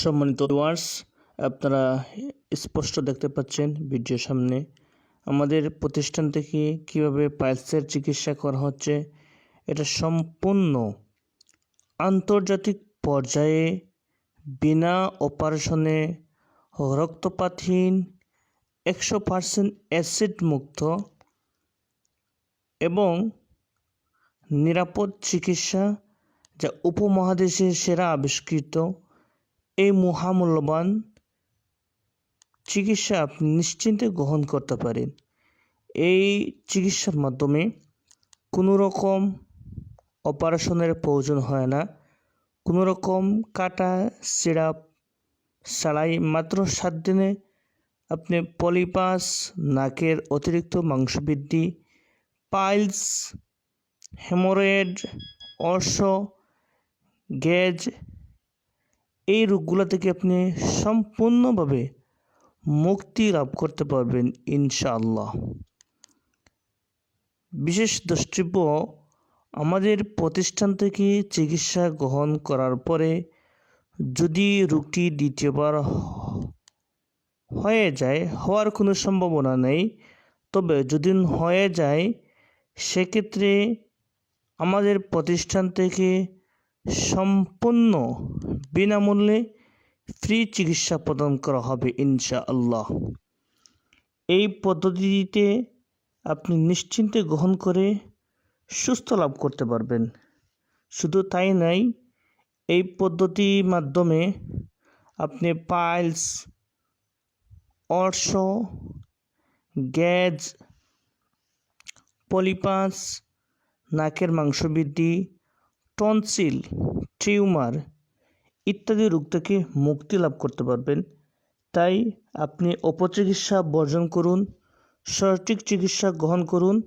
সম্মানিত ওয়ার্স আপনারা স্পষ্ট দেখতে পাচ্ছেন ভিডিওর সামনে। আমাদের প্রতিষ্ঠান থেকে কীভাবে পাইলসের চিকিৎসা করা হচ্ছে, এটা সম্পূর্ণ আন্তর্জাতিক পর্যায়ে বিনা অপারেশনে রক্তপাতহীন, একশো পার্সেন্ট অ্যাসিড মুক্ত এবং নিরাপদ চিকিৎসা যা উপমহাদেশের সেরা আবিষ্কৃত এই মহামূল্যবান চিকিৎসা আপনি নিশ্চিন্তে গ্রহণ করতে পারেন। এই চিকিৎসার মাধ্যমে কোনো রকম অপারেশনের প্রয়োজন হয় না। কোনো রকম কাটা সিরাপ ছাড়াই মাত্র সাত দিনে আপনি পলিপাস, নাকের অতিরিক্ত মাংসবৃদ্ধি, পাইলস হেমোরয়েড অর্শ গ্যাজ এই রোগগুলো থেকে আপনি সম্পূর্ণভাবে মুক্তি লাভ করতে পারবেন ইনশাআল্লাহ। বিশেষ দ্রষ্টব্য আমাদের প্রতিষ্ঠান থেকে চিকিৎসা গ্রহণ করার পরে যদি রোগটি দ্বিতীয়বার হয়ে যায়, হওয়ার কোনো সম্ভাবনা নেই। তবে যদি হয়ে যায়, সেক্ষেত্রে আমাদের প্রতিষ্ঠান থেকে সম্পূর্ণ বিনামূল্যে ফ্রি চিকিৎসা প্রদান করা হবে, ইনশাআল্লাহ। এই পদ্ধতিতে আপনি নিশ্চিন্তে গ্রহণ করে সুস্থ লাভ করতে পারবেন। শুধু তাই নয় এই পদ্ধতির মাধ্যমে আপনি পাইলস অর্শ, গ্যাজ, পলিপাস, নাকের মাংসবৃদ্ধি টনসিল টিউমার ইত্যাদি রোগ থেকে মুক্তি লাভ করতে পারবেন। তাই আপনি অপচিকিৎসা বর্জন করুন, সঠিক চিকিৎসা গ্রহণ করুন,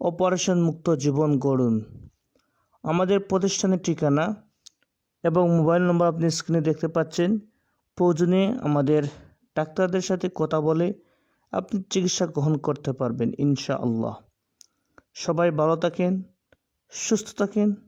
অপারেশন মুক্ত জীবন গড়ুন। আমাদের প্রতিষ্ঠানের ঠিকানা এবং মোবাইল নম্বর আপনি স্ক্রিনে দেখতে পাচ্ছেন। প্রয়োজনে আমাদের ডাক্তারদের সাথে কথা বলে আপনি চিকিৎসা গ্রহণ করতে পারবেন ইনশাআল্লাহ। সবাই ভালো থাকেন, সুস্থ থাকেন।